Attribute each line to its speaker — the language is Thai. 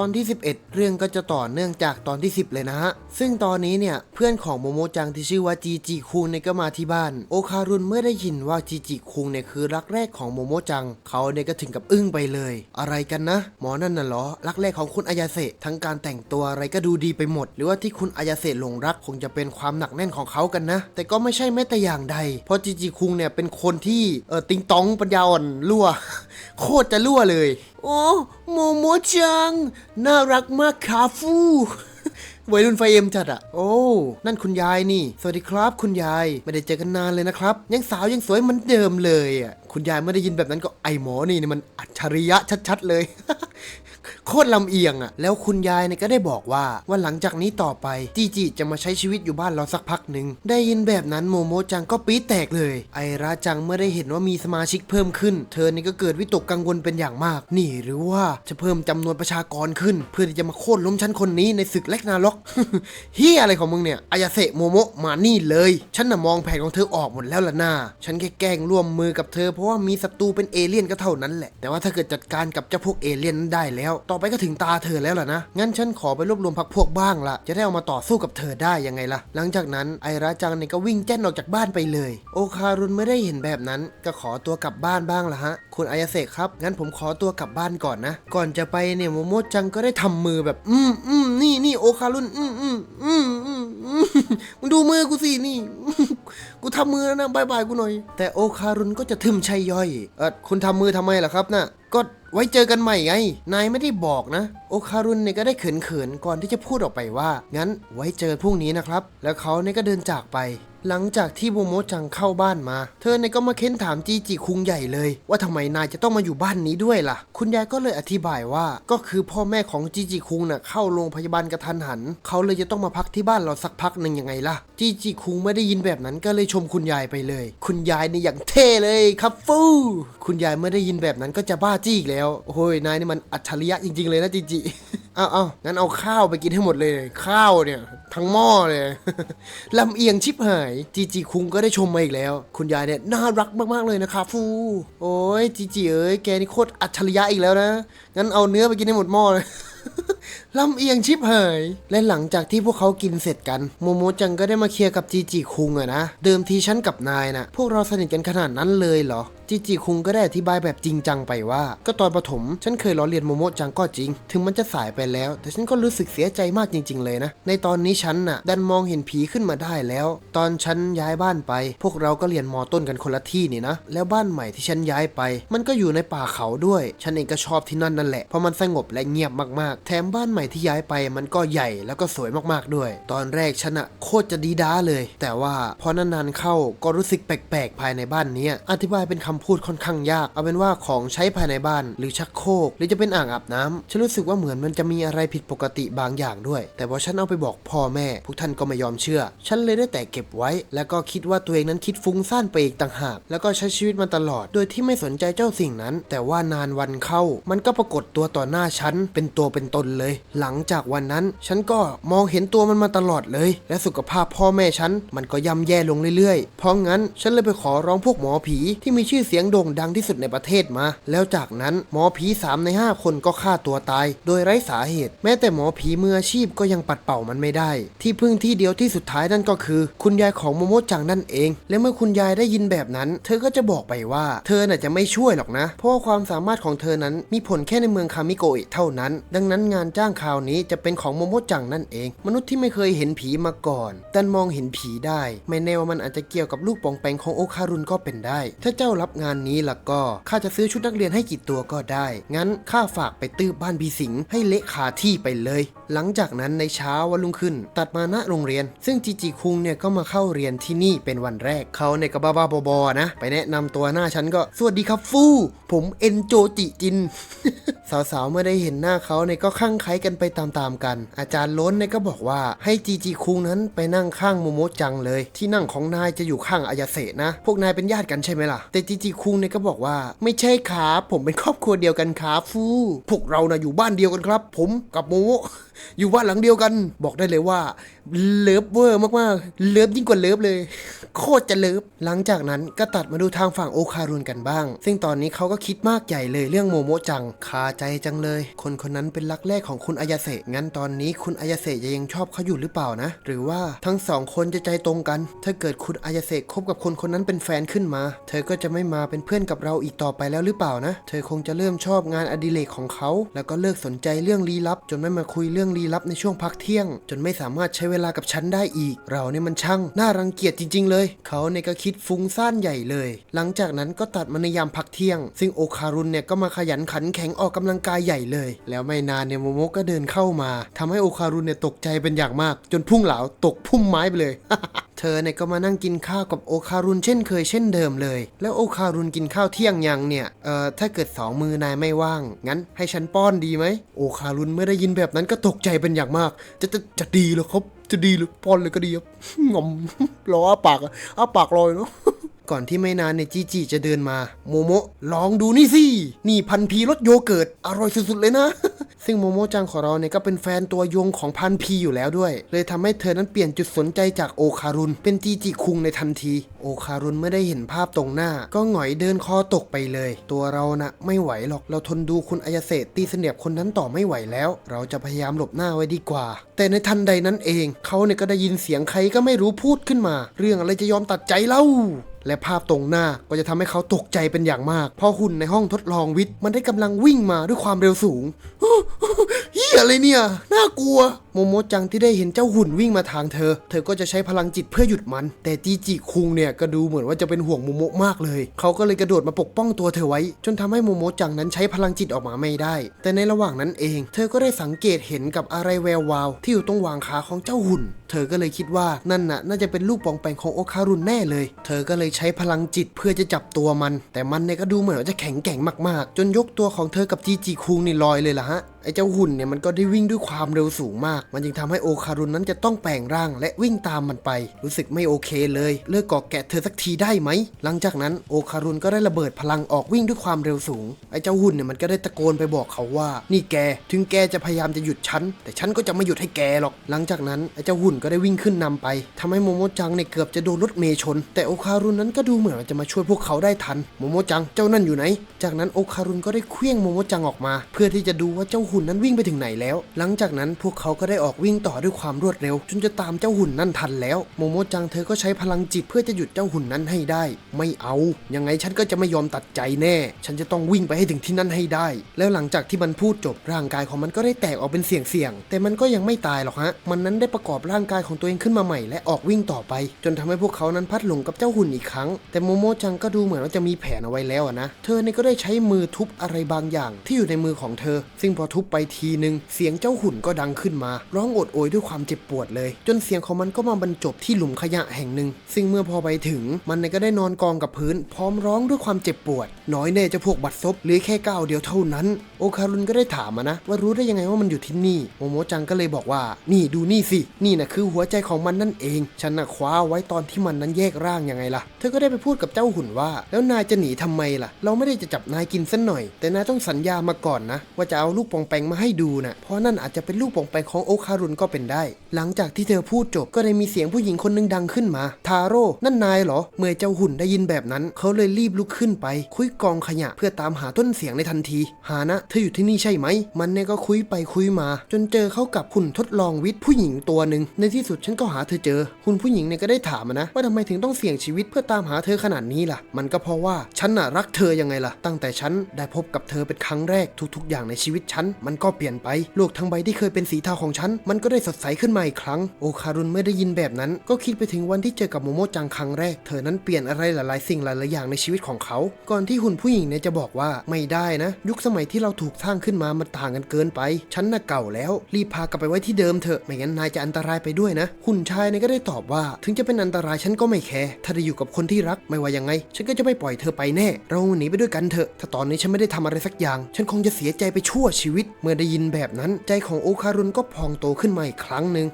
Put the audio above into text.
Speaker 1: ตอนที่ 11 เรื่องก็จะต่อเนื่องจากตอนที่ 10 เลยนะฮะ ซึ่งตอนนี้เนี่ยเพื่อนของโมโมจังที่ชื่อว่าจีจีคุงเนี่ยก็มาที่บ้าน โอคารุนเมื่อได้ยินว่าจีจีคุงเนี่ยคือรักแรกของโมโมจัง เขาเนี่ยก็ถึงกับอึ้งไปเลย อะไรกันนะ หมอนั่นน่ะเหรอ รักแรกของคุณอายาเสะทั้งการแต่งตัวอะไรก็ดูดีไปหมด หรือว่าที่คุณอายาเสะหลงรักคงจะเป็นความหนักแน่นของเขากันนะ แต่ก็ไม่ใช่แม้แต่อย่างใด เพราะจีจีคุงเนี่ยเป็นคนที่เออติงตองปัญญาอ่อนรั่ว โคตรจะรั่วเลยโอ้โมโมจัง น่ารักมากคาฟูวัยรุ่นไฟเอ็มจัดอะโอ้ นั่นคุณยายนี่ สวัสดีครับ คุณยาย ไม่ได้เจอกันนานเลยนะครับ ยังสาวยังสวยเหมือนเดิมเลยอะคุณยายไม่ได้ยินแบบนั้นก็ไอหมอนี่นี่มันอัจฉริยะชัดๆเลย โคตรลำเอียงอะแล้วคุณยายเนี่ยก็ได้บอกว่าว่าหลังจากนี้ต่อไปจีจีจะมาใช้ชีวิตอยู่บ้านเราสักพักหนึ่งได้ยินแบบนั้นโมโมจังก็ปี๊ดแตกเลย ไอราจังเมื่อได้เห็นว่ามีสมาชิกเพิ่มขึ้น เธอนี่ก็เกิดวิตกกังวลเป็นอย่างมาก นี่หรือว่าจะเพิ่มจำนวนประชากรขึ้น เพื่อที่จะมาโค่นล้มฉันคนนี้ในศึกแลกนาล็อกเฮียอะไรของมึงเนี่ยอายาเสะโมโมะมานี่เลย ฉันน่ะมองแผนของเธอออกหมดแล้วล่ะนาฉันแค่แกล้งร่วมมือกับเธอเพราะว่ามีศัตรูเป็นเอเลี่ยนก็เท่านั้นแหละแต่ว่าถ้าเกิดจัดการกับเจ้าพวกเอเลี่ยนนั้นได้แล้วต่อไปก็ถึงตาเธอแล้วล่ะนะ งั้นฉันขอไปรวบรวมพักพวกบ้างละจะได้เอามาต่อสู้กับเธอได้ยังไงล่ะ หลังจากนั้นไอราจังเนี่ยก็วิ่งแจ้นออกจากบ้านไปเลย โอคารุนไม่ได้เห็นแบบนั้น ก็ขอตัวกลับบ้านบ้างละฮะ คุณอายาเสะครับ งั้นผมขอตัวกลับบ้านก่อนนะ ก่อนจะไปเนี่ยโมโมจังก็ได้ทำมือแบบ อืมอืมนี่นี่โอคารุนอืมอืมอืมอืมมึงดูมือกูสินี่ กูทำมือแล้วนะบายบายกูหน่อย แต่โอคารุนก็จะทึมชัยย่อย เออคุณทำมือทำไมล่ะครับน่ะก็ ไว้เจอกันใหม่ไง นายไม่ได้บอกนะ โอคารุนเนี่ยก็ได้เขินๆก่อนที่จะพูดออกไปว่า งั้นไว้เจอพรุ่งนี้นะครับ แล้วเขาเนี่ยก็เดินจากไป หลังจากที่โมโมจังเข้าบ้านมา เธอเนี่ยก็มาเค้นถามจีจีคุงใหญ่เลย ว่าทำไมนายจะต้องมาอยู่บ้านนี้ด้วยล่ะ คุณยายก็เลยอธิบายว่า ก็คือพ่อแม่ของจีจีคุงน่ะเข้าโรงพยาบาลกระทันหัน เขาเลยจะต้องมาพักที่บ้านเราสักพักหนึ่งยังไงล่ะ จีจีคุงไม่ได้ยินแบบนั้นก็เลยชมคุณยายไปเลย คุณยายนี่อย่างเท่เลยครับฟู คุณยายไม่ได้ยินแบบนั้นก็จะบ้าจี้อีกแล้วโอ้ยนายนี่มันอัจฉริยะจริง ๆ เลยนะจีจีเอาเอางั้นเอาข้าวไปกินให้หมดเลย ข้าวเนี่ย ทั้งหม้อเลยลำเอียงชิบหายจีจีคุงก็ได้ชมมาอีกแล้ว คุณยายเนี่ยน่ารักมากๆเลยนะครับฟู โอ้ยจีจีเอ้ยแกนี่โคตรอัจฉริยะอีกแล้วนะงั้นเอาเนื้อไปกินให้หมดหม้อเลย ลำเอียงชิบหาย และหลังจากที่พวกเขากินเสร็จกัน โมโมจังก็ได้มาเคลียร์กับจีจีคุงอะนะ เดิมทีฉันกับนายนะพวกเราสนิทกันขนาดนั้นเลยเหรอจีจีคุงก็ได้อธิบายแบบจริงจังไปว่า ก็ตอนประถม ฉันเคยล้อเลียนโมโมจังก็จริง ถึงมันจะสายไปแล้ว แต่ฉันก็รู้สึกเสียใจมากจริง ๆ เลยนะ ในตอนนี้ฉันน่ะ ดันมองเห็นผีขึ้นมาได้แล้ว ตอนฉันย้ายบ้านไป พวกเราก็เรียนมอต้นกันคนละที่นี่นะ แล้วบ้านใหม่ที่ฉันย้ายไป มันก็อยู่ในป่าเขาด้วย ฉันเองก็ชอบที่นั่นนั่นแหละ เพราะมันสงบและเงียบมากๆ แถมบ้านใหม่ที่ย้ายไปมันก็ใหญ่แล้วก็สวยมากๆด้วย ตอนแรกฉันอะโคตรจะดีด้าเลย แต่ว่าพอนานๆเข้าก็รู้สึกแปลกๆ ภายในบ้านนี้อธิบายเป็นคำพูดค่อนข้างยาก เอาเป็นว่าของใช้ภายในบ้าน หรือชักโครกหรือจะเป็นอ่างอาบน้ำฉันรู้สึกว่าเหมือนมันจะมีอะไรผิดปกติบางอย่างด้วย แต่พอฉันเอาไปบอกพ่อแม่ พวกท่านก็ไม่ยอมเชื่อ ฉันเลยได้แต่เก็บไว้ แล้วก็คิดว่าตัวเองนั้นคิดฟุ้งซ่านไปอีกต่างหาก แล้วก็ใช้ชีวิตมาตลอด โดยที่ไม่สนใจเจ้าสิ่งนั้น แต่ว่านานวันเข้า มันก็ปรากฏตัวต่อหน้าฉันเป็นตัวเป็นตนเลยหลังจากวันนั้น ฉันก็มองเห็นตัวมันมาตลอดเลย และสุขภาพพ่อแม่ฉันมันก็ย่ำแย่ลงเรื่อยๆ เพราะงั้นฉันเลยไปขอร้องพวกหมอผีที่มีชื่อเสียงโด่งดังที่สุดในประเทศมา แล้วจากนั้นหมอผี 3 ใน 5 คนก็ฆ่าตัวตาย โดยไร้สาเหตุ แม้แต่หมอผีมืออาชีพก็ยังปัดเป่ามันไม่ได้ ที่พึ่งที่เดียวที่สุดท้ายนั่นก็คือ คุณยายของโมโมจังนั่นเอง และเมื่อคุณยายได้ยินแบบนั้น เธอก็จะบอกไปว่า เธอน่ะจะไม่ช่วยหรอกนะ เพราะว่าความสามารถของเธอนั้นมีผลแค่ในเมืองคามิโกะเท่านั้น ดังนั้นงานจ้างคราวนี้จะเป็นของโมโมจังนั่นเอง มนุษย์ที่ไม่เคยเห็นผีมาก่อนแต่มองเห็นผีได้ ไม่แน่ว่ามันอาจจะเกี่ยวกับลูกปองแปงของโอคารุนก็เป็นได้ ถ้าเจ้ารับงานนี้ล่ะก็ข้าจะซื้อชุดนักเรียนให้กี่ตัวก็ได้ งั้นข้าฝากไปตื้อบ้านพีสิงให้เละคาที่ไปเลย หลังจากนั้นในเช้าวันรุ่งขึ้น ตัดมาณโรงเรียน ซึ่งจีจีคุงเนี่ยก็มาเข้าเรียนที่นี่เป็นวันแรกเขาเนี่ยก็บ้าๆบอๆนะ ไปแนะนำตัวหน้าฉันก็สวัสดีครับฟู่ผมเอ็นโจจิจิน สาวๆเมื่อได้เห็นหน้าเขาเนี่ยก็คลั่งไคล้กันกันไปตามๆกัน อาจารย์ล้นเนี่ยก็บอกว่าให้จีจีคุงนั้นไปนั่งข้างโมโมจังเลย ที่นั่งของนายจะอยู่ข้างอายาเสะนะ พวกนายเป็นญาติกันใช่ไหมล่ะ แต่จีจีคุงเนี่ยก็บอกว่า ไม่ใช่ครับผมเป็นครอบครัวเดียวกันครับฟู พวกเรานะอยู่บ้านเดียวกันครับ ผมกับโมโม อยู่บ้านหลังเดียวกัน บอกได้เลยว่า เลิฟเวอร์มากๆ เลิฟยิ่งกว่าเลิฟเลย โคตรจะเลิฟ หลังจากนั้นก็ตัดมาดูทางฝั่งโอคารุนกันบ้าง ซึ่งตอนนี้เขาก็คิดมากใหญ่เลยเรื่องโมโมจัง คาใจจังเลย คนคนนั้นเป็นรักแรกของคุณอายาเสะงั้นตอนนี้คุณอายาเสะจะยังชอบเขาอยู่หรือเปล่านะ หรือว่าทั้งสองคนจะใจตรงกัน ถ้าเกิดคุณอายาเสะคบกับคนคนนั้นเป็นแฟนขึ้นมา เธอก็จะไม่มาเป็นเพื่อนกับเราอีกต่อไปแล้วหรือเปล่านะ เธอคงจะเริ่มชอบงานอดิเรกของเขา แล้วก็เลิกสนใจเรื่องลี้ลับ จนไม่มาคุยเรื่องลี้ลับในช่วงพักเที่ยง จนไม่สามารถใช้เวลากับฉันได้อีก เราเนี่ยมันช่างน่ารังเกียจจริง ๆ เลย เขาเนี่ยก็คิดฟุ้งซ่านใหญ่เลย หลังจากนั้นก็ตัดมาในยามพักเที่ยง ซึ่งโอคารุนเนี่ยก็มาขยันขันแข็งออกกำลังกายใหญ่เลย แล้วไม่นานเนี่ยโมโมก็เดินเข้ามาทำให้โอคารุนเนี่ยตกใจเป็นอย่างมาก จนพุ่งเหลาตกพุ่มไม้ไปเลย เธอเนี่ยก็มานั่งกินข้าวกับโอคารุนเช่นเคยเช่นเดิมเลย แล้วโอคารุนกินข้าวเที่ยงยังเนี่ย เอ่อ ถ้าเกิดสองมือนายไม่ว่าง งั้นให้ฉันป้อนดีไหม โอคารุนเมื่อได้ยินแบบนั้นก็ตกใจเป็นอย่างมาก จะจะจะดีเหรอครับ จะดีหรือป้อนเลยก็ดีครับงอมรออ้าปากอะอ้าปากลอยเนาะ ก่อนที่ไม่นานเนี่ยจีจีจะเดินมา โมโมะลองดูนี่สิ นี่พันพีรสโยเกิร์ตอร่อยสุดๆเลยนะ ซึ่งโมโมจังของเราเนี่ยก็เป็นแฟนตัวยงของพันพีอยู่แล้วด้วย เลยทำให้เธอนั้นเปลี่ยนจุดสนใจจากโอคารุนเป็นจีจีคุงในทันที โอคารุนไม่ได้เห็นภาพตรงหน้า ก็หงอยเดินคอตกไปเลย ตัวเรานะไม่ไหวหรอกเราทนดูคุณอายาเสะตีเสนียบคนนั้นต่อไม่ไหวแล้ว เราจะพยายามหลบหน้าไว้ดีกว่า แต่ในทันใดนั้นเอง เขาเนี่ยก็ได้ยินเสียงใครก็ไม่รู้พูดขึ้นมา เรื่องอะไรจะยอมตัดใจเล่าและภาพตรงหน้าก็จะทำให้เขาตกใจเป็นอย่างมาก เพราะหุ่นในห้องทดลองวิทย์มันได้กำลังวิ่งมาด้วยความเร็วสูงเฮียอะไรเนี่ย น่ากลัว โมโมจังที่ได้เห็นเจ้าหุ่นวิ่งมาทางเธอ เธอก็จะใช้พลังจิตเพื่อหยุดมัน แต่จีจิคุงเนี่ยก็ดูเหมือนว่าจะเป็นห่วงโมโมมากเลย เขาก็เลยกระโดดมาปกป้องตัวเธอไว้ จนทำให้โมโมจังนั้นใช้พลังจิตออกมาไม่ได้ แต่ในระหว่างนั้นเอง เธอก็ได้สังเกตเห็นกับอะไรแวววาว ที่อยู่ตรงวางขาของเจ้าหุ่น เธอก็เลยคิดว่านั่นน่ะน่าจะเป็นลูกปองแปงของโอคารุนแน่เลย เธอก็เลยใช้พลังจิตเพื่อจะจับตัวมัน แต่มันเนี่ยก็ดูเหมือนว่าจะแข็งแกร่งมากๆ จนยกตัวของเธอกับจีจีคุงนี่ลอยเลยล่ะฮะไอ้เจ้าหุ่นเนี่ยมันก็ได้วิ่งด้วยความเร็วสูงมากมันจึงทำให้โอคารุนนั้นจะต้องแปลงร่างและวิ่งตามมันไป รู้สึกไม่โอเคเลย เลิกเกาะแกะเธอสักทีได้ไหม หลังจากนั้นโอคารุนก็ได้ระเบิดพลังออกวิ่งด้วยความเร็วสูง ไอ้เจ้าหุ่นเนี่ยมันก็ได้ตะโกนไปบอกเขาว่า นี่แก ถึงแกจะพยายามจะหยุดฉัน แต่ฉันก็จะไม่หยุดให้แกหรอก หลังจากนั้นไอ้เจ้าหุ่นก็ได้วิ่งขึ้นนำไปทำให้โมโมจังเนี่ยเกือบจะโดนรถเมย์ชน แต่โอคารุนนั้นก็ดูเหมือนจะมาช่วยพวกเขาได้ทัน โมโมจัง เจ้านั่นอยู่ไหน จากนั้นโอคารุนก็ได้เคลี้ยงโมโมจังออกมา เพื่อที่จะดูว่าเจ้าหุ่นนั้นวิ่งไปถึงไหนแล้ว หลังจากนั้นพวกเขาก็ได้ออกวิ่งต่อด้วยความรวดเร็ว จนจะตามเจ้าหุ่นนั่นทันแล้ว โมโมจังเธอก็ใช้พลังจิตเพื่อจะหยุดเจ้าหุ่นนั้นให้ได้ ไม่เอา ยังไงฉันก็จะไม่ยอมตัดใจแน่ ฉันจะต้องวิ่งไปให้ถึงที่นั่นให้ได้ แล้วหลังจากที่มันพูดจบร่างกายของมันก็ได้แตกออกเป็นเสียงๆแต่มันก็ยังไม่ตายหรอกฮะ มันนั้นได้ประกอบร่างกายของตัวเองขึ้นมาใหม่ และออกวิ่งต่อไป จนทำให้พวกเขานั้นพัดหลงกับเจ้าหุ่นอีกครั้ง แต่โมโมจังก็ดูเหมือนว่าจะมีแผนเอาไว้แล้วนะ เธอเนี่ยก็ได้ใช้มือทุบอะไรบางอย่างที่อยู่ในมือของเธอ ซึ่งพอทุบไปทีนึงเสียงเจ้าหุ่นก็ดังขึ้นมาร้องโอดโอยด้วยความเจ็บปวดเลย จนเสียงของมันก็มาบรรจบที่หลุมขยะแห่งหนึ่ง ซึ่งเมื่อพอไปถึงมันก็ได้นอนกองกับพื้น พร้อมร้องด้วยความเจ็บปวด น้อยแน่จะพวกบัดซบหลือแค่ก้าวเดียวเท่านั้น โอคารุนก็ได้ถามมานะ ว่ารู้ได้ยังไงว่ามันอยู่ที่นี่ โมโมจังก็เลยบอกว่า นี่ดูนี่สิ นี่นะคือหัวใจของมันนั่นเอง ฉันน่ะคว้าไว้ตอนที่มันนั้นแยกร่างยังไงล่ะ เธอก็ได้ไปพูดกับเจ้าหุ่นว่า แล้วนายจะหนีทำไมล่ะ เราไม่ได้จะจับนายกินสัหน่อย แต่นายต้องสัญญามาก่อนนะ ว่าจะเอาลูกปองแปงมาให้ดูนะเพราะนั่นอาจจะเป็นลูกปองแปงของโอคารุนก็เป็นได้ หลังจากที่เธอพูดจบก็ได้มีเสียงผู้หญิงคนหนึงดังขึ้นมา ทาโร่นั่นนายเหรอ เมื่อเจ้าหุ่นได้ยินแบบนั้น เขาเลยรีบลุกขึ้นไป คุยกองขยะเพื่อตามหาต้นเสียงในทันที หานะ เธออยู่ที่นี่ใช่ไหม มันเนี่ยก็คุยไปคุยมา จนเจอเข้ากับหุ่นทดลองวิทย์ผู้หญิงตัวหนึ่งในที่สุดฉันก็หาเธอเจอ หุ่นผู้หญิงเนี่ยก็ได้ถามนะ ว่าทำไมถึงต้องเสี่ยงชีวิตเพื่อตามหาเธอขนาดนี้ล่ะ มันก็เพราะว่าฉันน่ะรักเธอยังไงล่ะ ตั้งแต่ฉันได้พบกับเธอเป็นครั้งแรกทุกๆ อย่างในชีวิตฉันมันก็เปลี่ยนไปโลกทั้งใบที่เคยเป็นสีเทาของฉัน มันก็ได้สดใสขึ้นมาอีกครั้ง โอคารุนเมื่อได้ยินแบบนั้น ก็คิดไปถึงวันที่เจอกับโมโมจังครั้งแรก เธอนั้นเปลี่ยนอะไรหลายๆ สิ่งหลายๆอย่างในชีวิตของเขา ก่อนที่หุ่นผู้หญิงเนี่ยจะบอกว่าไม่ได้นะ ยุคสมัยที่เราถูกสร้างขึ้นมามันต่างกันเกินไป ฉันน่ะเก่าแล้ว รีบพากลับไปไว้ที่เดิมเถอะ ไม่งั้นนายจะอันตรายไปด้วยนะ หุ่นชายเนี่ยก็ได้ตอบว่า ถึงจะเป็นอันตรายฉันก็ไม่แคร์ ถ้าได้อยู่กับคนที่รักไม่ว่ายังไง ฉันก็จะไม่ปล่อยเธอไปแน่ เราหนีไปด้วยกันเถอะ ถ้าตอนนี้ฉันไม่ได้ทำอะไรสักอย่าง ฉันคงจะเสียใจไปชั่วชีวิต เมื่อได้ยินแบบนั้น ใจของโอคารุนก็พองโตขึ้นมาอีกครั้งหนึ่ง